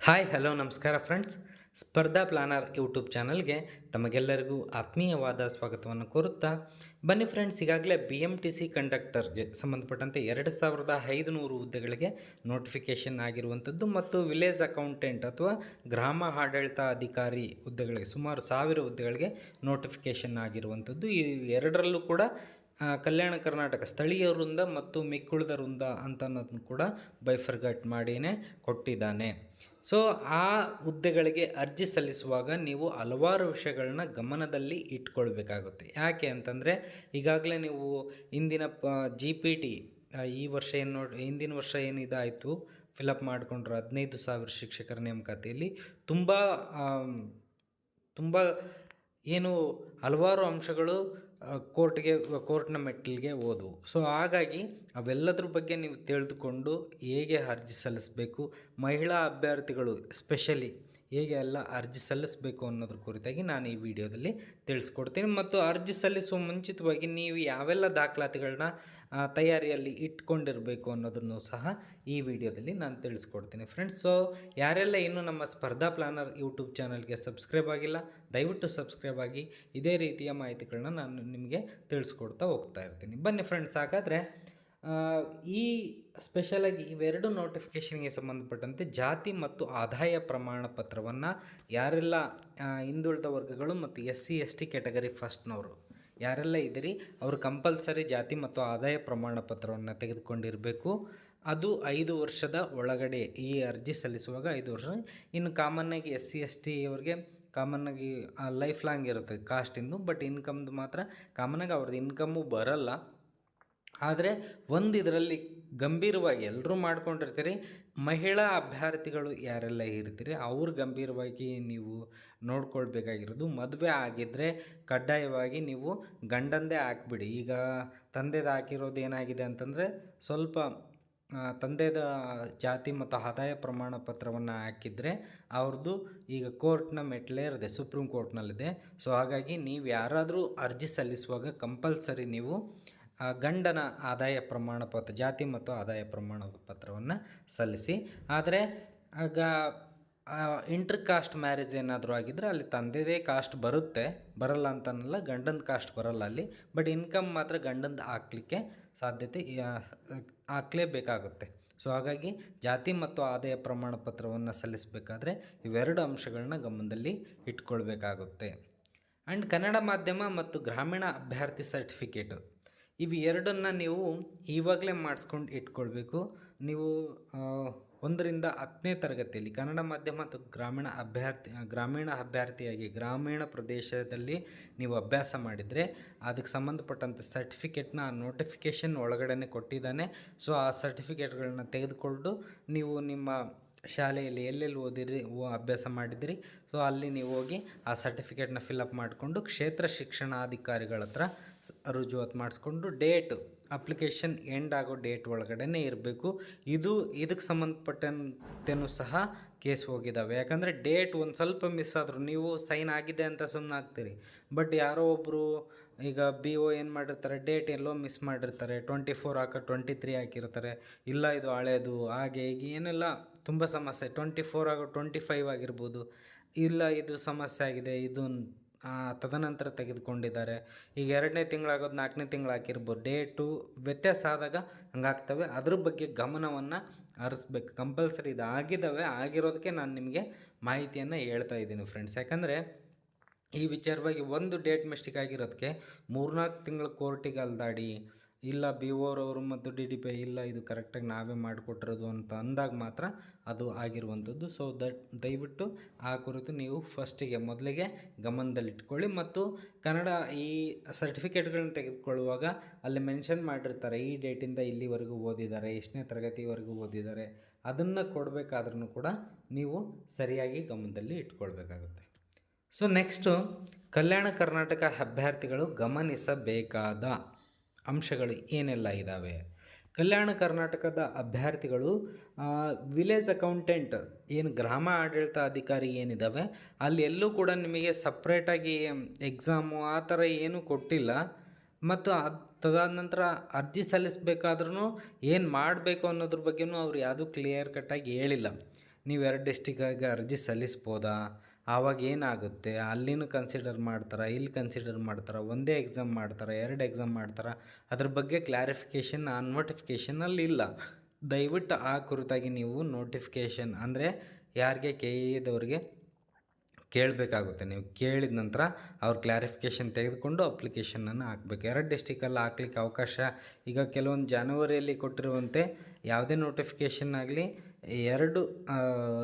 Hi hello ನಮಸ್ಕಾರ friends Spardha planner YouTube ಚಾನಲ್ಗೆ ತಮಗೆಲ್ಲರಿಗೂ ಆತ್ಮೀಯವಾದ ಸ್ವಾಗತವನ್ನು ಕೋರುತ್ತಾ, ಬನ್ನಿ ಫ್ರೆಂಡ್ಸ್ ಈಗಾಗಲೇ ಬಿ ಎಂ ಟಿ ಸಿ ಕಂಡಕ್ಟರ್ಗೆ ಸಂಬಂಧಪಟ್ಟಂತೆ ಎರಡು ಸಾವಿರದ ಐದುನೂರು ಹುದ್ದೆಗಳಿಗೆ ನೋಟಿಫಿಕೇಷನ್ ಆಗಿರುವಂಥದ್ದು ಮತ್ತು ವಿಲೇಜ್ ಅಕೌಂಟೆಂಟ್ ಅಥವಾ ಗ್ರಾಮ ಆಡಳಿತ ಅಧಿಕಾರಿ ಹುದ್ದೆಗಳಿಗೆ ಸುಮಾರು ಸಾವಿರ ಹುದ್ದೆಗಳಿಗೆ ನೋಟಿಫಿಕೇಷನ್ ಆಗಿರುವಂಥದ್ದು. ಈ ಎರಡರಲ್ಲೂ ಕೂಡ ಕಲ್ಯಾಣ ಕರ್ನಾಟಕ ಸ್ಥಳೀಯ ವೃಂದ ಮತ್ತು ಮಿಕ್ಕುಳಿದ ವೃಂದ ಅಂತ ಅನ್ನೋದನ್ನು ಕೂಡ ಬೈಫರ್ಗಟ್ ಮಾಡಿಯೇ ಕೊಟ್ಟಿದ್ದಾನೆ. ಸೊ ಆ ಹುದ್ದೆಗಳಿಗೆ ಅರ್ಜಿ ಸಲ್ಲಿಸುವಾಗ ನೀವು ಹಲವಾರು ವಿಷಯಗಳನ್ನ ಗಮನದಲ್ಲಿ ಇಟ್ಕೊಳ್ಬೇಕಾಗುತ್ತೆ. ಯಾಕೆ ಅಂತಂದರೆ, ಈಗಾಗಲೇ ನೀವು ಇಂದಿನ ಪ ಜಿ ಪಿ ಟಿ ಈ ವರ್ಷ ಏನು ನೋಡಿ, ಹಿಂದಿನ ವರ್ಷ ಏನು ಇದಾಯಿತು ಫಿಲಪ್ ಮಾಡಿಕೊಂಡ್ರು ಹದಿನೈದು ಸಾವಿರ ಶಿಕ್ಷಕರ ನೇಮಕಾತಿಯಲ್ಲಿ ತುಂಬ ತುಂಬ ಏನು ಹಲವಾರು ಅಂಶಗಳು ಕೋರ್ಟ್ಗೆ, ಕೋರ್ಟ್ನ ಮೆಟ್ಟಿಲಿಗೆ ಹೋದವು. ಸೊ ಹಾಗಾಗಿ ಅವೆಲ್ಲದ್ರ ಬಗ್ಗೆ ನೀವು ತಿಳಿದುಕೊಂಡು ಹೇಗೆ ಅರ್ಜಿ ಸಲ್ಲಿಸಬೇಕು, ಮಹಿಳಾ ಅಭ್ಯರ್ಥಿಗಳು ಸ್ಪೆಷಲಿ ಹೇಗೆ ಎಲ್ಲ ಅರ್ಜಿ ಸಲ್ಲಿಸಬೇಕು ಅನ್ನೋದ್ರ ಕುರಿತಾಗಿ ನಾನು ಈ ವಿಡಿಯೋದಲ್ಲಿ ತಿಳಿಸ್ಕೊಡ್ತೀನಿ. ಮತ್ತು ಅರ್ಜಿ ಸಲ್ಲಿಸುವ ಮುಂಚಿತವಾಗಿ ನೀವು ಯಾವೆಲ್ಲ ದಾಖಲಾತಿಗಳನ್ನ ತಯಾರಿಯಲ್ಲಿ ಇಟ್ಕೊಂಡಿರಬೇಕು ಅನ್ನೋದನ್ನು ಸಹ ಈ ವಿಡಿಯೋದಲ್ಲಿ ನಾನು ತಿಳಿಸ್ಕೊಡ್ತೀನಿ. ಫ್ರೆಂಡ್ಸ್, ಸೊ ಯಾರೆಲ್ಲ ಇನ್ನೂ ನಮ್ಮ ಸ್ಪರ್ಧಾ ಪ್ಲಾನರ್ ಯೂಟ್ಯೂಬ್ ಚಾನಲ್ಗೆ ಸಬ್ಸ್ಕ್ರೈಬ್ ಆಗಿಲ್ಲ, ದಯವಿಟ್ಟು ಸಬ್ಸ್ಕ್ರೈಬ್ ಆಗಿ. ಇದೇ ರೀತಿಯ ಮಾಹಿತಿಗಳನ್ನ ನಾನು ನಿಮಗೆ ತಿಳಿಸ್ಕೊಡ್ತಾ ಹೋಗ್ತಾ ಇರ್ತೀನಿ. ಬನ್ನಿ ಫ್ರೆಂಡ್ಸ್, ಹಾಗಾದರೆ ಈ ಸ್ಪೆಷಲಾಗಿ ಇವೆರಡು ನೋಟಿಫಿಕೇಷನ್ಗೆ ಸಂಬಂಧಪಟ್ಟಂತೆ ಜಾತಿ ಮತ್ತು ಆದಾಯ ಪ್ರಮಾಣ ಪತ್ರವನ್ನು ಯಾರೆಲ್ಲ ಹಿಂದುಳಿದ ವರ್ಗಗಳು ಮತ್ತು S C S T category ಫಸ್ಟ್ನವರು ಯಾರೆಲ್ಲ ಇದ್ದೀರಿ, ಅವರು ಕಂಪಲ್ಸರಿ ಜಾತಿ ಮತ್ತು ಆದಾಯ ಪ್ರಮಾಣ ಪತ್ರವನ್ನು ತೆಗೆದುಕೊಂಡಿರಬೇಕು. ಅದು ಐದು ವರ್ಷದ ಒಳಗಡೆ ಈ ಅರ್ಜಿ ಸಲ್ಲಿಸುವಾಗ ಐದು ವರ್ಷ. ಇನ್ನು ಕಾಮನ್ನಾಗಿ ಎಸ್ ಸಿ ಎಸ್ ಟಿ ಅವ್ರಿಗೆ ಕಾಮನ್ನಾಗಿ ಲೈಫ್ ಲಾಂಗ್ ಇರುತ್ತೆ ಕಾಸ್ಟಿಂದು ಬಟ್ ಇನ್ಕಮ್ದು ಮಾತ್ರ ಕಾಮನ್ನಾಗಿ ಅವ್ರದ್ದು ಇನ್ಕಮ್ಮು ಬರಲ್ಲ. ಆದರೆ ಒಂದು ಇದರಲ್ಲಿ ಗಂಭೀರವಾಗಿ ಎಲ್ಲರೂ ಮಾಡ್ಕೊಂಡಿರ್ತೀರಿ, ಮಹಿಳಾ ಅಭ್ಯರ್ಥಿಗಳು ಯಾರೆಲ್ಲ ಇರ್ತೀರಿ, ಅವ್ರು ಗಂಭೀರವಾಗಿ ನೀವು ನೋಡ್ಕೊಳ್ಬೇಕಾಗಿರೋದು ಮದುವೆ ಆಗಿದ್ದರೆ ಕಡ್ಡಾಯವಾಗಿ ನೀವು ಗಂಡಂದೇ ಹಾಕ್ಬಿಡಿ. ಈಗ ತಂದೆದು ಹಾಕಿರೋದು ಏನಾಗಿದೆ ಅಂತಂದರೆ ಸ್ವಲ್ಪ ತಂದೆದ ಜಾತಿ ಮತ್ತು ಆದಾಯ ಪ್ರಮಾಣ ಪತ್ರವನ್ನು ಹಾಕಿದರೆ ಅವ್ರದ್ದು ಈಗ ಕೋರ್ಟ್ನ ಮೆಟ್ಲೇ ಇರದೆ ಸುಪ್ರೀಂ ಕೋರ್ಟ್ನಲ್ಲಿದೆ. ಸೊ ಹಾಗಾಗಿ ನೀವು ಯಾರಾದರೂ ಅರ್ಜಿ ಸಲ್ಲಿಸುವಾಗ ಕಂಪಲ್ಸರಿ ನೀವು ಆ ಗಂಡನ ಆದಾಯ ಪ್ರಮಾಣ ಪತ್ರ, ಜಾತಿ ಮತ್ತು ಆದಾಯ ಪ್ರಮಾಣ ಪತ್ರವನ್ನು ಸಲ್ಲಿಸಿ. ಆದರೆ ಆಗ ಇಂಟರ್ ಕಾಸ್ಟ್ ಮ್ಯಾರೇಜ್ ಏನಾದರೂ ಆಗಿದ್ದರೆ ಅಲ್ಲಿ ತಂದೆದೇ ಕಾಸ್ಟ್ ಬರುತ್ತೆ. ಬರಲ್ಲ ಅಂತನಲ್ಲ ಗಂಡನ ಕಾಸ್ಟ್ ಬರಲ್ಲ ಅಲ್ಲಿ. ಬಟ್ ಇನ್ಕಮ್ ಮಾತ್ರ ಗಂಡಂದು ಹಾಕ್ಲಿಕ್ಕೆ ಸಾಧ್ಯತೆ ಹಾಕ್ಲೇಬೇಕಾಗುತ್ತೆ. ಸೊ ಹಾಗಾಗಿ ಜಾತಿ ಮತ್ತು ಆದಾಯ ಪ್ರಮಾಣ ಪತ್ರವನ್ನು ಸಲ್ಲಿಸಬೇಕಾದ್ರೆ ಇವೆರಡು ಅಂಶಗಳನ್ನ ಗಮನದಲ್ಲಿ ಇಟ್ಕೊಳ್ಬೇಕಾಗುತ್ತೆ. ಆ್ಯಂಡ್ ಕನ್ನಡ ಮಾಧ್ಯಮ ಮತ್ತು ಗ್ರಾಮೀಣ ಅಭ್ಯರ್ಥಿ ಸರ್ಟಿಫಿಕೇಟು ಇವು ಎರಡನ್ನು ನೀವು ಇವಾಗಲೇ ಮಾಡಿಸ್ಕೊಂಡು ಇಟ್ಕೊಳ್ಬೇಕು. ನೀವು ಒಂದರಿಂದ ಹತ್ತನೇ ತರಗತಿಯಲ್ಲಿ ಕನ್ನಡ ಮಾಧ್ಯಮ ಮತ್ತು ಗ್ರಾಮೀಣ ಅಭ್ಯರ್ಥಿ, ಗ್ರಾಮೀಣ ಅಭ್ಯರ್ಥಿಯಾಗಿ ಗ್ರಾಮೀಣ ಪ್ರದೇಶದಲ್ಲಿ ನೀವು ಅಭ್ಯಾಸ ಮಾಡಿದರೆ ಅದಕ್ಕೆ ಸಂಬಂಧಪಟ್ಟಂಥ ಸರ್ಟಿಫಿಕೇಟ್ನ ಆ ನೋಟಿಫಿಕೇಷನ್ ಒಳಗಡೆ ಕೊಟ್ಟಿದ್ದಾನೆ. ಸೊ, ಆ ಸರ್ಟಿಫಿಕೇಟ್ಗಳನ್ನ ತೆಗೆದುಕೊಂಡು ನೀವು ನಿಮ್ಮ ಶಾಲೆಯಲ್ಲಿ ಎಲ್ಲೆಲ್ಲಿ ಓದಿರಿ ಅಭ್ಯಾಸ ಮಾಡಿದಿರಿ, ಸೊ, ಅಲ್ಲಿ ನೀವು ಹೋಗಿ ಆ ಸರ್ಟಿಫಿಕೇಟ್ನ ಫಿಲಪ್ ಮಾಡಿಕೊಂಡು ಕ್ಷೇತ್ರ ಶಿಕ್ಷಣಾಧಿಕಾರಿಗಳ ಹತ್ರ ರುಜುವಾತು ಮಾಡಿಸ್ಕೊಂಡು ಡೇಟ್, ಅಪ್ಲಿಕೇಶನ್ ಎಂಡ್ ಆಗೋ ಡೇಟ್ ಒಳಗಡೆ ಇರಬೇಕು. ಇದು, ಇದಕ್ಕೆ ಸಂಬಂಧಪಟ್ಟಂತೆಯೂ ಸಹ ಕೇಸ್ ಹೋಗಿದ್ದಾವೆ ಯಾಕಂದರೆ ಡೇಟ್ ಒಂದು ಸ್ವಲ್ಪ ಮಿಸ್ ಆದರೂ ನೀವು ಸೈನ್ ಆಗಿದೆ ಅಂತ ಸುಮ್ಮನೆ ಆಗ್ತೀರಿ. ಬಟ್ ಯಾರೋ ಒಬ್ಬರು ಈಗ ಬಿ ಒ ಏನು ಮಾಡಿರ್ತಾರೆ, ಡೇಟ್ ಎಲ್ಲೋ ಮಿಸ್ ಮಾಡಿರ್ತಾರೆ, ಟ್ವೆಂಟಿ ಫೋರ್ ಹಾಕೋ ಟ್ವೆಂಟಿ ತ್ರೀ ಹಾಕಿರ್ತಾರೆ, ಇಲ್ಲ ಇದು ಹಳೇದು, ಹಾಗೆ ಹೀಗೆ ಏನೆಲ್ಲ ತುಂಬ ಸಮಸ್ಯೆ. ಟ್ವೆಂಟಿ ಫೋರ್ ಆಗೋ ಟ್ವೆಂಟಿ ಫೈವ್ ಆಗಿರ್ಬೋದು, ಇಲ್ಲ ಇದು ಸಮಸ್ಯೆ ಆಗಿದೆ, ಇದು ತದನಂತರ ತೆಗೆದುಕೊಂಡಿದ್ದಾರೆ. ಈಗ ಎರಡನೇ ತಿಂಗಳಾಗೋದು ನಾಲ್ಕನೇ ತಿಂಗಳು ಹಾಕಿರ್ಬೋದು. ಡೇಟು ವ್ಯತ್ಯಾಸ ಆದಾಗ ಹಂಗಾಗ್ತವೆ. ಅದ್ರ ಬಗ್ಗೆ ಗಮನವನ್ನು ಹರಿಸ್ಬೇಕು. ಕಂಪಲ್ಸರಿ ಇದು ಆಗಿದ್ದಾವೆ. ಆಗಿರೋದಕ್ಕೆ ನಾನು ನಿಮಗೆ ಮಾಹಿತಿಯನ್ನು ಹೇಳ್ತಾ ಇದ್ದೀನಿ ಫ್ರೆಂಡ್ಸ್ ಯಾಕಂದರೆ ಈ ವಿಚಾರವಾಗಿ ಒಂದು ಡೇಟ್ ಮಿಸ್ಟೇಕ್ ಆಗಿರೋದಕ್ಕೆ ಮೂರ್ನಾಲ್ಕು ತಿಂಗಳು ಕೋರ್ಟಿಗೆ ಅಲ್ದಾಡಿ ಇಲ್ಲ ಬಿ ಓರವರು ಮತ್ತು ಡಿ ಡಿ ಪಿ ಇಲ್ಲ, ಇದು ಕರೆಕ್ಟಾಗಿ ನಾವೇ ಮಾಡಿಕೊಟ್ಟಿರೋದು ಅಂತ ಅಂದಾಗ ಮಾತ್ರ ಅದು ಆಗಿರುವಂಥದ್ದು. ಸೊ ದಟ್ ದಯವಿಟ್ಟು ಆ ಕುರಿತು ನೀವು ಫಸ್ಟಿಗೆ ಮೊದಲಿಗೆ ಗಮನದಲ್ಲಿಟ್ಕೊಳ್ಳಿ ಮತ್ತು ಕನ್ನಡ ಈ ಸರ್ಟಿಫಿಕೇಟ್ಗಳನ್ನ ತೆಗೆದುಕೊಳ್ಳುವಾಗ ಅಲ್ಲಿ ಮೆನ್ಷನ್ ಮಾಡಿರ್ತಾರೆ, ಈ ಡೇಟಿಂದ ಇಲ್ಲಿವರೆಗೂ ಓದಿದ್ದಾರೆ, ಎಷ್ಟನೇ ತರಗತಿವರೆಗೂ ಓದಿದ್ದಾರೆ, ಅದನ್ನು ಕೊಡಬೇಕಾದ್ರೂ ಕೂಡ ನೀವು ಸರಿಯಾಗಿ ಗಮನದಲ್ಲಿ ಇಟ್ಕೊಳ್ಬೇಕಾಗುತ್ತೆ. ಸೊ ನೆಕ್ಸ್ಟು ಕಲ್ಯಾಣ ಕರ್ನಾಟಕ ಅಭ್ಯರ್ಥಿಗಳು ಗಮನಿಸಬೇಕಾದ ಅಂಶಗಳು ಏನೆಲ್ಲ ಇದ್ದಾವೆ ಕಲ್ಯಾಣ ಕರ್ನಾಟಕದ ಅಭ್ಯರ್ಥಿಗಳು ವಿಲೇಜ್ ಅಕೌಂಟೆಂಟ್ ಏನು ಗ್ರಾಮ ಆಡಳಿತ ಅಧಿಕಾರಿ ಏನಿದ್ದಾವೆ ಅಲ್ಲಿ ಎಲ್ಲೂ ಕೂಡ ನಿಮಗೆ ಸಪ್ರೇಟಾಗಿ ಎಕ್ಸಾಮು ಆ ಥರ ಏನೂ ಕೊಟ್ಟಿಲ್ಲ. ಮತ್ತು ಅದು ತದಾದ ನಂತರ ಅರ್ಜಿ ಸಲ್ಲಿಸಬೇಕಾದ್ರೂ ಏನು ಮಾಡಬೇಕು ಅನ್ನೋದ್ರ ಬಗ್ಗೆನೂ ಅವ್ರು ಯಾವುದೂ ಕ್ಲಿಯರ್ ಕಟ್ಟಾಗಿ ಹೇಳಿಲ್ಲ. ನೀವು ಎರಡು ಡಿಸ್ಟಿಕ್ಕಾಗಿ ಅರ್ಜಿ ಸಲ್ಲಿಸ್ಬೋದಾ? ಆವಾಗ ಏನಾಗುತ್ತೆ? ಅಲ್ಲಿನೂ ಕನ್ಸಿಡರ್ ಮಾಡ್ತಾರಾ? ಇಲ್ಲಿ ಕನ್ಸಿಡರ್ ಮಾಡ್ತಾರಾ? ಒಂದೇ ಎಕ್ಸಾಮ್ ಮಾಡ್ತಾರಾ? ಎರಡು ಎಕ್ಸಾಮ್ ಮಾಡ್ತಾರಾ? ಅದ್ರ ಬಗ್ಗೆ ಕ್ಲಾರಿಫಿಕೇಷನ್ ಆ ನೋಟಿಫಿಕೇಷನಲ್ಲಿ ಇಲ್ಲ. ದಯವಿಟ್ಟು ಆ ಕುರಿತಾಗಿ ನೀವು ನೋಟಿಫಿಕೇಷನ್ ಅಂದರೆ ಯಾರಿಗೆ ಕೆ ಎದವ್ರಿಗೆ ಕೇಳಬೇಕಾಗುತ್ತೆ. ನೀವು ಕೇಳಿದ ನಂತರ ಅವ್ರು ಕ್ಲಾರಿಫಿಕೇಷನ್ ತೆಗೆದುಕೊಂಡು ಅಪ್ಲಿಕೇಶನನ್ನು ಹಾಕಬೇಕು. ಎರಡು ಡಿಸ್ಟಿಕಲ್ಲಿ ಹಾಕ್ಲಿಕ್ಕೆ ಅವಕಾಶ ಈಗ ಕೆಲವೊಂದು ಜನವರಿಯಲ್ಲಿ ಕೊಟ್ಟಿರುವಂತೆ ಯಾವುದೇ ನೋಟಿಫಿಕೇಷನ್ ಆಗಲಿ ಎರಡು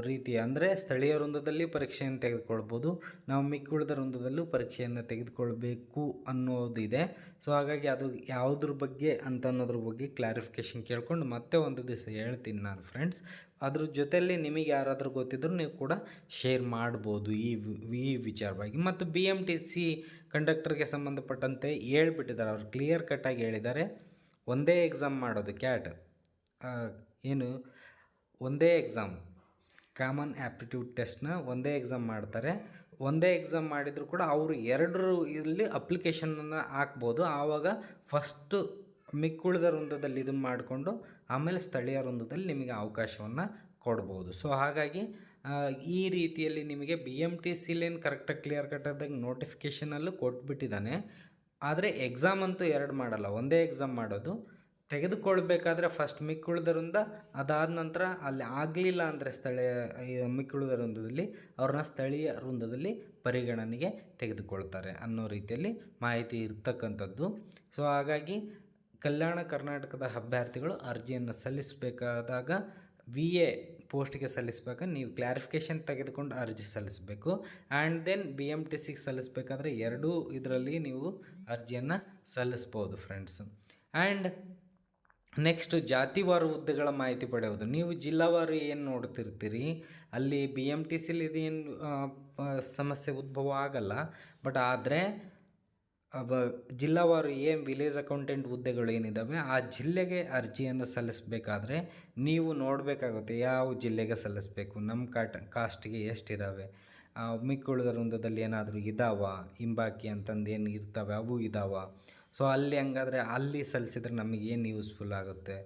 ರೀತಿ ಅಂದರೆ ಸ್ಥಳೀಯ ವೃಂದದಲ್ಲಿ ಪರೀಕ್ಷೆಯನ್ನು ತೆಗೆದುಕೊಳ್ಬೋದು, ನಾವು ಮಿಕ್ಕುಳಿದ ವೃಂದದಲ್ಲೂ ಪರೀಕ್ಷೆಯನ್ನು ತೆಗೆದುಕೊಳ್ಬೇಕು ಅನ್ನೋದಿದೆ. ಸೊ ಹಾಗಾಗಿ ಅದು ಯಾವುದ್ರ ಬಗ್ಗೆ ಅಂತ ಅನ್ನೋದ್ರ ಬಗ್ಗೆ ಕ್ಲಾರಿಫಿಕೇಷನ್ ಕೇಳ್ಕೊಂಡು ಮತ್ತೆ ಒಂದು ದಿವಸ ಹೇಳ್ತೀನಿ ನಾನು ಫ್ರೆಂಡ್ಸ್ ಅದ್ರ ಜೊತೆಯಲ್ಲಿ ನಿಮಗೆ ಯಾರಾದರೂ ಗೊತ್ತಿದ್ದರೂ ನೀವು ಕೂಡ ಶೇರ್ ಮಾಡ್ಬೋದು ಈ ಈ ವಿಚಾರವಾಗಿ. ಮತ್ತು ಬಿ ಎಂ ಟಿ ಸಿ ಕಂಡಕ್ಟರ್ಗೆ ಸಂಬಂಧಪಟ್ಟಂತೆ ಹೇಳ್ಬಿಟ್ಟಿದ್ದಾರೆ, ಅವ್ರು ಕ್ಲಿಯರ್ ಕಟ್ಟಾಗಿ ಹೇಳಿದ್ದಾರೆ. ಒಂದೇ ಎಕ್ಸಾಮ್ ಮಾಡೋದು ಕ್ಯಾಟ್ ಏನು ಒಂದೇ ಎಕ್ಸಾಮ್ ಕಾಮನ್ ಆ್ಯಪ್ಟಿಟ್ಯೂಡ್ ಟೆಸ್ಟ್ನ ಒಂದೇ ಎಕ್ಸಾಮ್ ಮಾಡ್ತಾರೆ. ಒಂದೇ ಎಕ್ಸಾಮ್ ಮಾಡಿದರೂ ಕೂಡ ಅವರು ಎರಡರ ಇಲ್ಲಿ ಅಪ್ಲಿಕೇಶನನ್ನು ಹಾಕ್ಬೋದು. ಆವಾಗ ಫಸ್ಟು ಮಿಕ್ಕುಳಿದ ವೃಂದದಲ್ಲಿ ಇದನ್ನು ಮಾಡಿಕೊಂಡು ಆಮೇಲೆ ಸ್ಥಳೀಯ ವೃಂದದಲ್ಲಿ ನಿಮಗೆ ಅವಕಾಶವನ್ನು ಕೊಡ್ಬೋದು. ಸೊ ಹಾಗಾಗಿ ಈ ರೀತಿಯಲ್ಲಿ ನಿಮಗೆ ಬಿ ಎಂ ಟಿ ಸಿಲೇನು ಕರೆಕ್ಟಾಗಿ ಕ್ಲಿಯರ್ ಕಟ್ಟಾದಾಗ ನೋಟಿಫಿಕೇಷನಲ್ಲೂ ಕೊಟ್ಬಿಟ್ಟಿದ್ದಾನೆ. ಆದರೆ ಎಕ್ಸಾಮ್ ಅಂತೂ ಎರಡು ಮಾಡಲ್ಲ. ಒಂದೇ ಎಕ್ಸಾಮ್ ಮಾಡೋದು. ತೆಗೆದುಕೊಳ್ಬೇಕಾದ್ರೆ ಫಸ್ಟ್ ಮಿಕ್ಕುಳಿದರಿಂದ ಅದಾದ ನಂತರ ಅಲ್ಲಿ ಆಗಲಿಲ್ಲ ಅಂದರೆ ಸ್ಥಳೀಯ ಮಿಕ್ಕುಳಿದ ವೃಂದದಲ್ಲಿ ಅವ್ರನ್ನ ಸ್ಥಳೀಯ ವೃಂದದಲ್ಲಿ ಪರಿಗಣನೆಗೆ ತೆಗೆದುಕೊಳ್ತಾರೆ ಅನ್ನೋ ರೀತಿಯಲ್ಲಿ ಮಾಹಿತಿ ಇರ್ತಕ್ಕಂಥದ್ದು. ಸೊ ಹಾಗಾಗಿ ಕಲ್ಯಾಣ ಕರ್ನಾಟಕದ ಅಭ್ಯರ್ಥಿಗಳು ಅರ್ಜಿಯನ್ನು ಸಲ್ಲಿಸಬೇಕಾದಾಗ ವಿ ಎ ಪೋಸ್ಟ್ಗೆ ಸಲ್ಲಿಸಬೇಕ, ನೀವು ಕ್ಲಾರಿಫಿಕೇಷನ್ ತೆಗೆದುಕೊಂಡು ಅರ್ಜಿ ಸಲ್ಲಿಸಬೇಕು. And then B M T ಸಿಗೆ ಸಲ್ಲಿಸಬೇಕಾದ್ರೆ ಎರಡೂ ಇದರಲ್ಲಿ ನೀವು ಅರ್ಜಿಯನ್ನು ಸಲ್ಲಿಸ್ಬೋದು ಫ್ರೆಂಡ್ಸ್ ಆ್ಯಂಡ್ ನೆಕ್ಸ್ಟ್ ಜಾತಿವಾರು ಹುದ್ದೆಗಳ ಮಾಹಿತಿ ಪಡೆಯುವುದು. ನೀವು ಜಿಲ್ಲಾವಾರು ಏನು ನೋಡ್ತಿರ್ತೀರಿ? ಅಲ್ಲಿ ಬಿ ಎಂ ಟಿ ಸಿಲಿ ಇದೇನು ಸಮಸ್ಯೆ ಉದ್ಭವ ಆಗಲ್ಲ. ಬಟ್ ಆದರೆ ಬ, ಜಿಲ್ಲಾವಾರು ಏನು ವಿಲೇಜ್ ಅಕೌಂಟೆಂಟ್ ಹುದ್ದೆಗಳು ಏನಿದ್ದಾವೆ ಆ ಜಿಲ್ಲೆಗೆ ಅರ್ಜಿಯನ್ನು ಸಲ್ಲಿಸಬೇಕಾದ್ರೆ ನೀವು ನೋಡಬೇಕಾಗುತ್ತೆ ಯಾವ ಜಿಲ್ಲೆಗೆ ಸಲ್ಲಿಸಬೇಕು ನಮ್ಮ ಕಾಟ, ಕಾಸ್ಟ್ಗೆ ಎಷ್ಟಿದ್ದಾವೆ ಮಿಕ್ಕುಳಿದ ವೃಂದದಲ್ಲಿ ಏನಾದರೂ ಇದಾವ? ಹಿಂಬಾಕಿ ಅಂತಂದು ಏನು ಇರ್ತವೆ, ಅವು ಇದಾವ? ಸೊ ಅಲ್ಲಿ ಹಂಗಾದ್ರೆ ಅಲ್ಲಿ ಸಲ್ಲಿಸಿದ್ರೆ ನಮಗೆ ಏನು ಯೂಸ್ಫುಲ್ ಆಗುತ್ತೆ?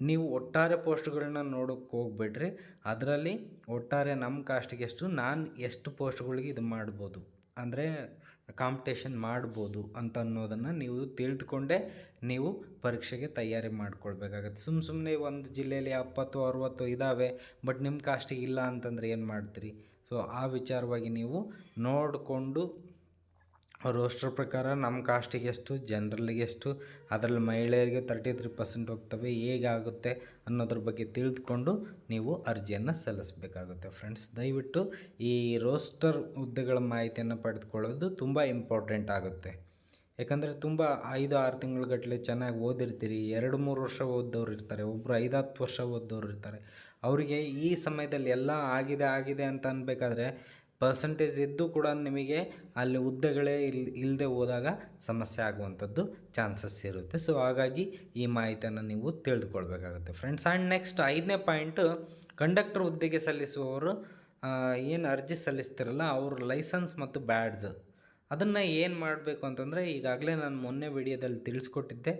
ನೀವು ಒಟ್ಟಾರೆ ಪೋಸ್ಟ್ಗಳನ್ನ ನೋಡೋಕ್ಕೆ ಹೋಗ್ಬೇಡ್ರಿ. ಅದರಲ್ಲಿ ಒಟ್ಟಾರೆ ನಮ್ಮ ಕಾಸ್ಟಿಗೆ ಎಷ್ಟು, ನಾನು ಎಷ್ಟು ಪೋಸ್ಟ್ಗಳಿಗೆ ಇದು ಮಾಡ್ಬೋದು? ಅಂದರೆ ಕಾಂಪಿಟೇಷನ್ ಮಾಡ್ಬೋದು ಅಂತ ಅನ್ನೋದನ್ನು ನೀವು ತಿಳಿದುಕೊಂಡೇ ನೀವು ಪರೀಕ್ಷೆಗೆ ತಯಾರಿ ಮಾಡ್ಕೊಳ್ಬೇಕಾಗತ್ತೆ. ಸುಮ್ಮ ಸುಮ್ಮನೆ ಒಂದು ಜಿಲ್ಲೆಯಲ್ಲಿ ಎಪ್ಪತ್ತು, ಅರುವತ್ತು ಇದ್ದಾವೆ ಬಟ್ ನಿಮ್ಮ ಕಾಸ್ಟಿಗೆ ಇಲ್ಲ ಅಂತಂದರೆ ಏನು ಮಾಡ್ತೀರಿ? ಸೊ ಆ ವಿಚಾರವಾಗಿ ನೀವು ನೋಡಿಕೊಂಡು ರೋಸ್ಟರ್ ಪ್ರಕಾರ ನಮ್ಮ ಕಾಸ್ಟಿಗೆ ಎಷ್ಟು ಜನರಲ್ಲಿಗೆ ಎಷ್ಟು, ಅದರಲ್ಲಿ ಮಹಿಳೆಯರಿಗೆ ತರ್ಟಿ ತ್ರೀ ಪರ್ಸೆಂಟ್ ಹೋಗ್ತವೆ, ಹೇಗಾಗುತ್ತೆ ಅನ್ನೋದ್ರ ಬಗ್ಗೆ ತಿಳಿದುಕೊಂಡು ನೀವು ಅರ್ಜಿಯನ್ನು ಸಲ್ಲಿಸಬೇಕಾಗುತ್ತೆ ಫ್ರೆಂಡ್ಸ್ ದಯವಿಟ್ಟು ಈ ರೋಸ್ಟರ್ ಹುದ್ದೆಗಳ ಮಾಹಿತಿಯನ್ನು ಪಡೆದುಕೊಳ್ಳೋದು ತುಂಬ ಇಂಪಾರ್ಟೆಂಟ್ ಆಗುತ್ತೆ. ಯಾಕಂದರೆ ತುಂಬ ಐದು, ಆರು ತಿಂಗಳುಗಟ್ಟಲೆ ಚೆನ್ನಾಗಿ ಓದಿರ್ತೀರಿ, ಎರಡು, ಮೂರು ವರ್ಷ ಓದ್ದವ್ರು ಇರ್ತಾರೆ ಒಬ್ಬರು ಐದು, ಹತ್ತು ವರ್ಷ ಓದ್ದವ್ರು ಇರ್ತಾರೆ. ಅವರಿಗೆ ಈ ಸಮಯದಲ್ಲಿ ಎಲ್ಲ ಆಗಿದೆ ಆಗಿದೆ ಅಂತ ಅನ್ಬೇಕಾದ್ರೆ ಪರ್ಸಂಟೇಜ್ ಇದ್ದು ಕೂಡ ನಿಮಗೆ ಅಲ್ಲಿ ಹುದ್ದೆಗಳೇ ಇಲ್ ಇಲ್ಲದೆ ಹೋದಾಗ ಸಮಸ್ಯೆ ಆಗುವಂಥದ್ದು ಚಾನ್ಸಸ್ ಇರುತ್ತೆ. ಸೊ ಹಾಗಾಗಿ ಈ ಮಾಹಿತಿಯನ್ನು ನೀವು ತಿಳಿದುಕೊಳ್ಬೇಕಾಗುತ್ತೆ. ಫ್ರೆಂಡ್ಸ್ ಆ್ಯಂಡ್ ನೆಕ್ಸ್ಟ್ ಐದನೇ ಪಾಯಿಂಟು ಕಂಡಕ್ಟರ್ ಹುದ್ದೆಗೆ ಸಲ್ಲಿಸುವವರು ಏನು ಅರ್ಜಿ ಸಲ್ಲಿಸ್ತಿರಲ್ಲ, ಅವ್ರ ಲೈಸೆನ್ಸ್ ಮತ್ತು ಬ್ಯಾಡ್ಸ್ ಅದನ್ನು ಏನು ಮಾಡಬೇಕು ಅಂತಂದರೆ, ಈಗಾಗಲೇ ನಾನು ಮೊನ್ನೆ ವಿಡಿಯೋದಲ್ಲಿ ತಿಳಿಸ್ಕೊಟ್ಟಿದ್ದೆ.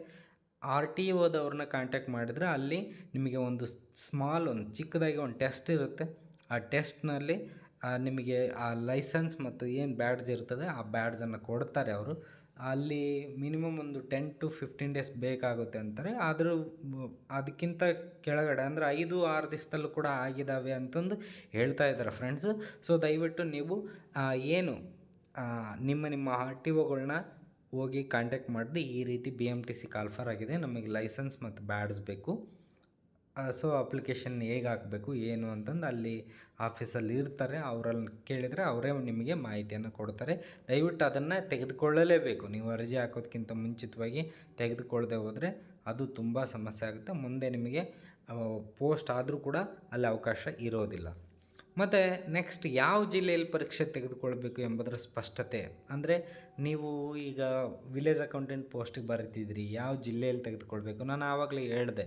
ಆರ್ ಟಿ ಓದವ್ರನ್ನ ಕಾಂಟ್ಯಾಕ್ಟ್ ಮಾಡಿದರೆ ಅಲ್ಲಿ ನಿಮಗೆ ಒಂದು ಸ್ಮಾಲ್ ಒಂದು ಚಿಕ್ಕದಾಗಿ ಒಂದು ಟೆಸ್ಟ್ ಇರುತ್ತೆ. ಆ ಟೆಸ್ಟ್ನಲ್ಲಿ ನಿಮಗೆ ಆ ಲೈಸೆನ್ಸ್ ಮತ್ತು ಏನು ಬ್ಯಾಡ್ಜ್ ಇರ್ತದೆ ಆ ಬ್ಯಾಡ್ಜನ್ನು ಕೊಡ್ತಾರೆ ಅವರು. ಅಲ್ಲಿ ಮಿನಿಮಮ್ ಒಂದು ಟೆನ್ ಟು ಫಿಫ್ಟೀನ್ ಡೇಸ್ ಬೇಕಾಗುತ್ತೆ ಅಂತಾರೆ. ಆದರೂ ಅದಕ್ಕಿಂತ ಕೆಳಗಡೆ ಅಂದರೆ ಐದು, ಆರು ದಿವಸದಲ್ಲೂ ಕೂಡ ಆಗಿದ್ದಾವೆ ಅಂತಂದು ಹೇಳ್ತಾ ಇದ್ದಾರೆ ಫ್ರೆಂಡ್ಸ್ ಸೊ ದಯವಿಟ್ಟು ನೀವು ಏನು ನಿಮ್ಮ ನಿಮ್ಮ ಆರ್ ಟಿ ಒಗಳನ್ನ ಹೋಗಿ ಕಾಂಟ್ಯಾಕ್ಟ್ ಮಾಡಿ ಈ ರೀತಿ B M T C call for ಆಗಿದೆ. ನಮಗೆ ಲೈಸೆನ್ಸ್ ಮತ್ತು ಬ್ಯಾಡ್ಸ್ ಬೇಕು. ಸೊ ಅಪ್ಲಿಕೇಶನ್ ಹೇಗೆ ಹಾಕಬೇಕು, ಏನು ಅಂತಂದು ಅಲ್ಲಿ ಆಫೀಸಲ್ಲಿ ಇರ್ತಾರೆ, ಅವರಲ್ಲಿ ಕೇಳಿದರೆ ಅವರೇ ನಿಮಗೆ ಮಾಹಿತಿಯನ್ನು ಕೊಡ್ತಾರೆ. ದಯವಿಟ್ಟು ಅದನ್ನು ತೆಗೆದುಕೊಳ್ಳಲೇಬೇಕು. ನೀವು ಅರ್ಜಿ ಹಾಕೋದಕ್ಕಿಂತ ಮುಂಚಿತವಾಗಿ ತೆಗೆದುಕೊಳ್ಳದೆ ಹೋದರೆ ಅದು ತುಂಬ ಸಮಸ್ಯೆ ಆಗುತ್ತೆ. ಮುಂದೆ ನಿಮಗೆ ಪೋಸ್ಟ್ ಆದರೂ ಕೂಡ ಅಲ್ಲಿ ಅವಕಾಶ ಇರೋದಿಲ್ಲ. ಮತ್ತು ನೆಕ್ಸ್ಟ್ ಯಾವ ಜಿಲ್ಲೆಯಲ್ಲಿ ಪರೀಕ್ಷೆ ತೆಗೆದುಕೊಳ್ಬೇಕು ಎಂಬುದರ ಸ್ಪಷ್ಟತೆ. ಅಂದರೆ ನೀವು ಈಗ ವಿಲೇಜ್ ಅಕೌಂಟೆಂಟ್ ಪೋಸ್ಟಿಗೆ ಬರೀತಿದ್ರಿ ಯಾವ ಜಿಲ್ಲೆಯಲ್ಲಿ ತೆಗೆದುಕೊಳ್ಬೇಕು? ನಾನು ಆವಾಗಲೇ ಹೇಳಿದೆ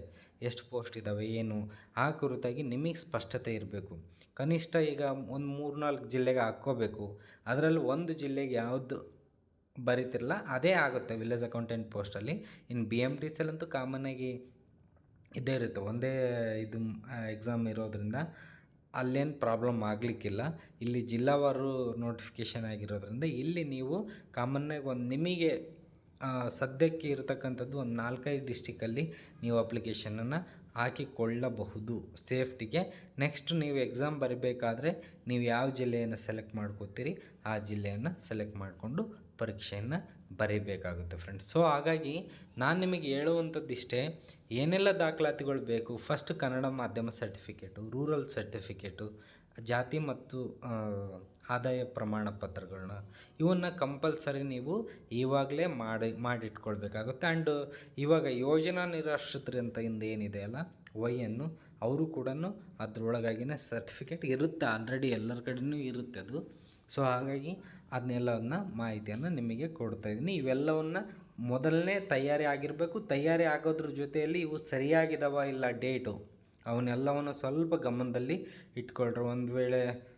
ಎಷ್ಟು ಪೋಸ್ಟ್ ಇದ್ದಾವೆ ಏನು? ಆ ಕುರಿತಾಗಿ ನಿಮಗೆ ಸ್ಪಷ್ಟತೆ ಇರಬೇಕು. ಕನಿಷ್ಠ ಈಗ ಒಂದು ಮೂರು ನಾಲ್ಕು ಜಿಲ್ಲೆಗೆ ಹಾಕ್ಕೋಬೇಕು. ಅದರಲ್ಲಿ ಒಂದು ಜಿಲ್ಲೆಗೆ ಯಾವುದು ಬರೀತಿರಲ್ಲ, ಅದೇ ಆಗುತ್ತೆ ವಿಲೇಜ್ ಅಕೌಂಟೆಂಟ್ ಪೋಸ್ಟಲ್ಲಿ. ಇನ್ನು ಬಿ ಎಂ ಟಿ ಸಿಲಂತೂ ಕಾಮನ್ನಾಗಿ ಇದೇ ಇರುತ್ತೆ. ಒಂದೇ ಇದು ಎಕ್ಸಾಮ್ ಇರೋದ್ರಿಂದ ಅಲ್ಲೇನು ಪ್ರಾಬ್ಲಮ್ ಆಗಲಿಕ್ಕಿಲ್ಲ. ಇಲ್ಲಿ ಜಿಲ್ಲಾವಾರು ನೋಟಿಫಿಕೇಷನ್ ಆಗಿರೋದ್ರಿಂದ ಇಲ್ಲಿ ನೀವು ಕಾಮನ್ನಾಗಿ ಒಂದು ನಿಮಗೆ ಸದ್ಯಕ್ಕೆ ಇರತಕ್ಕಂಥದ್ದು ಒಂದು ನಾಲ್ಕೈದು ಡಿಸ್ಟಿಕಲ್ಲಿ ನೀವು ಅಪ್ಲಿಕೇಶನನ್ನು ಹಾಕಿಕೊಳ್ಳಬಹುದು ಸೇಫ್ಟಿಗೆ. ನೆಕ್ಸ್ಟ್ ನೀವು ಎಕ್ಸಾಮ್ ಬರಬೇಕಾದ್ರೆ ನೀವು ಯಾವ ಜಿಲ್ಲೆಯನ್ನು ಸೆಲೆಕ್ಟ್ ಮಾಡ್ಕೋತೀರಿ, ಆ ಜಿಲ್ಲೆಯನ್ನು ಸೆಲೆಕ್ಟ್ ಮಾಡಿಕೊಂಡು ಪರೀಕ್ಷೆಯನ್ನು ಬರೀಬೇಕಾಗುತ್ತೆ ಫ್ರೆಂಡ್ಸ್. ಸೊ ಹಾಗಾಗಿ ನಾನು ನಿಮಗೆ ಹೇಳುವಂಥದ್ದು ಇಷ್ಟೇ, ಏನೆಲ್ಲ ದಾಖಲಾತಿಗಳು ಬೇಕು? ಫಸ್ಟ್ ಕನ್ನಡ ಮಾಧ್ಯಮ ಸರ್ಟಿಫಿಕೇಟು ರೂರಲ್ ಸರ್ಟಿಫಿಕೇಟು ಜಾತಿ ಮತ್ತು ಆದಾಯ ಪ್ರಮಾಣ ಪತ್ರಗಳನ್ನ ಇವನ್ನ ಕಂಪಲ್ಸರಿ ನೀವು ಇವಾಗಲೇ ಮಾಡಿ, ಮಾಡಿಟ್ಕೊಳ್ಬೇಕಾಗುತ್ತೆ. ಆ್ಯಂಡ್ ಇವಾಗ ಯೋಜನಾ ನಿರಾಶ್ರಿತರು ಅಂತ ಹಿಂದೆ ಏನಿದೆ ಅಲ್ಲ ವೈಯನ್ನು ಅವರು ಕೂಡ ಅದರೊಳಗಾಗಿನೇ ಸರ್ಟಿಫಿಕೇಟ್ ಇರುತ್ತೆ, ಆಲ್ರೆಡಿ ಎಲ್ಲರ ಕಡೆಯೂ ಇರುತ್ತೆ ಅದು. ಸೊ ಹಾಗಾಗಿ ಅದನ್ನೆಲ್ಲವನ್ನು ಮಾಹಿತಿಯನ್ನು ನಿಮಗೆ ಕೊಡ್ತಾ ಇದ್ದೀನಿ. ಇವೆಲ್ಲವನ್ನು ಮೊದಲನೇ ತಯಾರಿ ಆಗಿರಬೇಕು. ತಯಾರಿ ಆಗೋದ್ರ ಜೊತೆಯಲ್ಲಿ ಇವು ಸರಿಯಾಗಿದಾವ ಇಲ್ಲ ಡೇಟು? ಅವನ್ನೆಲ್ಲವನ್ನು ಸ್ವಲ್ಪ ಗಮನದಲ್ಲಿ ಇಟ್ಕೊಳ್ರಿ. ಒಂದು ವೇಳೆ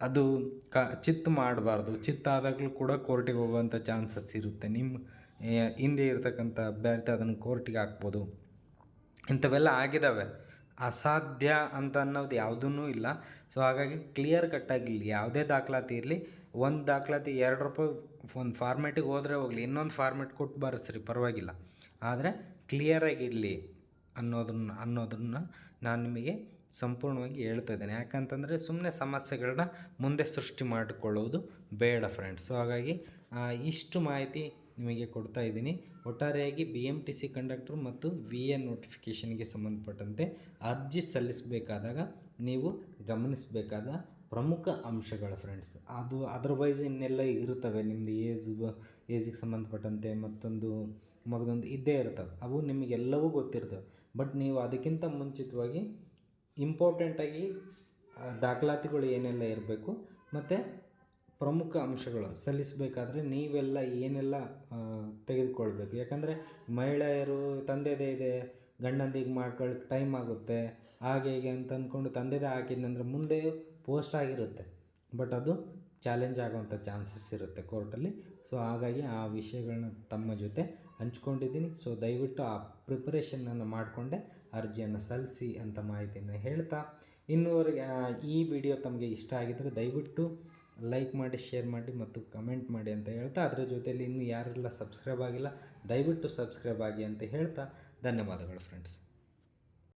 ಅದು ಕ, ಚಿತ್ ಮಾಡಬಾರ್ದು. ಚಿತ್ ಆದಾಗಲೂ ಕೂಡ ಕೋರ್ಟಿಗೆ ಹೋಗುವಂಥ ಚಾನ್ಸಸ್ ಇರುತ್ತೆ. ನಿಮ್ಮ ಹಿಂದೆ ಇರತಕ್ಕಂಥ ಅಭ್ಯರ್ಥಿ ಅದನ್ನು ಕೋರ್ಟಿಗೆ ಹಾಕ್ಬೋದು. ಇಂಥವೆಲ್ಲ ಆಗಿದ್ದಾವೆ ಅಸಾಧ್ಯ ಅಂತ ಅನ್ನೋದು ಯಾವುದೂ ಇಲ್ಲ. ಸೊ ಹಾಗಾಗಿ ಕ್ಲಿಯರ್ ಕಟ್ಟಾಗಿರಲಿ ಯಾವುದೇ ದಾಖಲಾತಿ ಇರಲಿ. ಒಂದು ದಾಖಲಾತಿ ಎರಡು ರೂಪಾಯಿ ಒಂದು ಫಾರ್ಮೇಟಿಗೆ ಹೋದರೆ ಹೋಗಲಿ. ಇನ್ನೊಂದು ಫಾರ್ಮೇಟ್ ಕೊಟ್ಟು ಬರೆಸ್ರಿ. ಪರವಾಗಿಲ್ಲ. ಆದರೆ ಕ್ಲಿಯರಾಗಿರಲಿ ಅನ್ನೋದನ್ನ, ಅನ್ನೋದನ್ನು ನಾನು ನಿಮಗೆ ಸಂಪೂರ್ಣವಾಗಿ ಹೇಳ್ತಾ ಇದ್ದೇನೆ. ಯಾಕಂತಂದರೆ ಸುಮ್ಮನೆ ಸಮಸ್ಯೆಗಳನ್ನ ಮುಂದೆ ಸೃಷ್ಟಿ ಮಾಡಿಕೊಳ್ಳುವುದು ಬೇಡ ಫ್ರೆಂಡ್ಸ್ ಸೊ ಹಾಗಾಗಿ ಇಷ್ಟು ಮಾಹಿತಿ ನಿಮಗೆ ಕೊಡ್ತಾ ಇದ್ದೀನಿ. ಒಟ್ಟಾರೆಯಾಗಿ B M T C conductor ಮತ್ತು ವಿ ಎ ನೋಟಿಫಿಕೇಷನ್ಗೆ ಸಂಬಂಧಪಟ್ಟಂತೆ ಅರ್ಜಿ ಸಲ್ಲಿಸಬೇಕಾದಾಗ ನೀವು ಗಮನಿಸಬೇಕಾದ ಪ್ರಮುಖ ಅಂಶಗಳು ಫ್ರೆಂಡ್ಸ್ ಅದು ಅದರ್ವೈಸ್ ಇನ್ನೆಲ್ಲ ಇರುತ್ತವೆ. ನಿಮ್ಮದು ಏಜ್ ಏಜಿಗೆ ಸಂಬಂಧಪಟ್ಟಂತೆ ಮತ್ತೊಂದು ಮಗದೊಂದು ಇದ್ದೇ ಇರ್ತವೆ ಅವು ನಿಮಗೆಲ್ಲವೂ ಗೊತ್ತಿರ್ತವೆ. ಬಟ್ ನೀವು ಅದಕ್ಕಿಂತ ಮುಂಚಿತವಾಗಿ ಇಂಪಾರ್ಟೆಂಟಾಗಿ ದಾಖಲಾತಿಗಳು ಏನೆಲ್ಲ ಇರಬೇಕು ಮತ್ತು ಪ್ರಮುಖ ಅಂಶಗಳು ಸಲ್ಲಿಸಬೇಕಾದ್ರೆ ನೀವೆಲ್ಲ ಏನೆಲ್ಲ ತೆಗೆದುಕೊಳ್ಬೇಕು. ಯಾಕಂದರೆ ಮಹಿಳೆಯರು ತಂದೆದೇ ಇದೆ, ಗಂಡಂದಿಗೆ ಮಾಡ್ಕೊಳ್ಳೋಕೆ ಟೈಮ್ ಆಗುತ್ತೆ. ಹಾಗೆ ಹೀಗೆ ಅಂತ ಅಂದ್ಕೊಂಡು ತಂದೆದೇ ಹಾಕಿದ್ನಂದ್ರೆ ಮುಂದೆ ಪೋಸ್ಟ್ ಆಗಿರುತ್ತೆ. ಬಟ್ ಅದು ಚಾಲೆಂಜ್ ಆಗೋವಂಥ ಚಾನ್ಸಸ್ ಇರುತ್ತೆ ಕೋರ್ಟಲ್ಲಿ ಸೊ ಹಾಗಾಗಿ ಆ ವಿಷಯಗಳನ್ನ ತಮ್ಮ ಜೊತೆ ಹಂಚ್ಕೊಂಡಿದ್ದೀನಿ. ಸೊ ದಯವಿಟ್ಟು ಆ ಪ್ರಿಪರೇಷನನ್ನು ಮಾಡಿಕೊಂಡೆ, ಅರ್ಜಿಯನ್ನು ಸಲ್ಲಿಸಿ ಅಂತ ಮಾಹಿತಿಯನ್ನು ಹೇಳ್ತಾ. ಇನ್ನೂವರೆಗೆ ಈ ವಿಡಿಯೋ ತಮಗೆ ಇಷ್ಟ ಆಗಿದ್ದರೆ ದಯವಿಟ್ಟು ಲೈಕ್ ಮಾಡಿ ಶೇರ್ ಮಾಡಿ ಮತ್ತು ಕಮೆಂಟ್ ಮಾಡಿ ಅಂತ ಹೇಳ್ತಾ. ಅದರ ಜೊತೆಯಲ್ಲಿ ಇನ್ನೂ ಯಾರೆಲ್ಲ ಸಬ್ಸ್ಕ್ರೈಬ್ ಆಗಿಲ್ಲ, ದಯವಿಟ್ಟು ಸಬ್ಸ್ಕ್ರೈಬ್ ಆಗಿ ಅಂತ ಹೇಳ್ತಾ. ಧನ್ಯವಾದಗಳು ಫ್ರೆಂಡ್ಸ್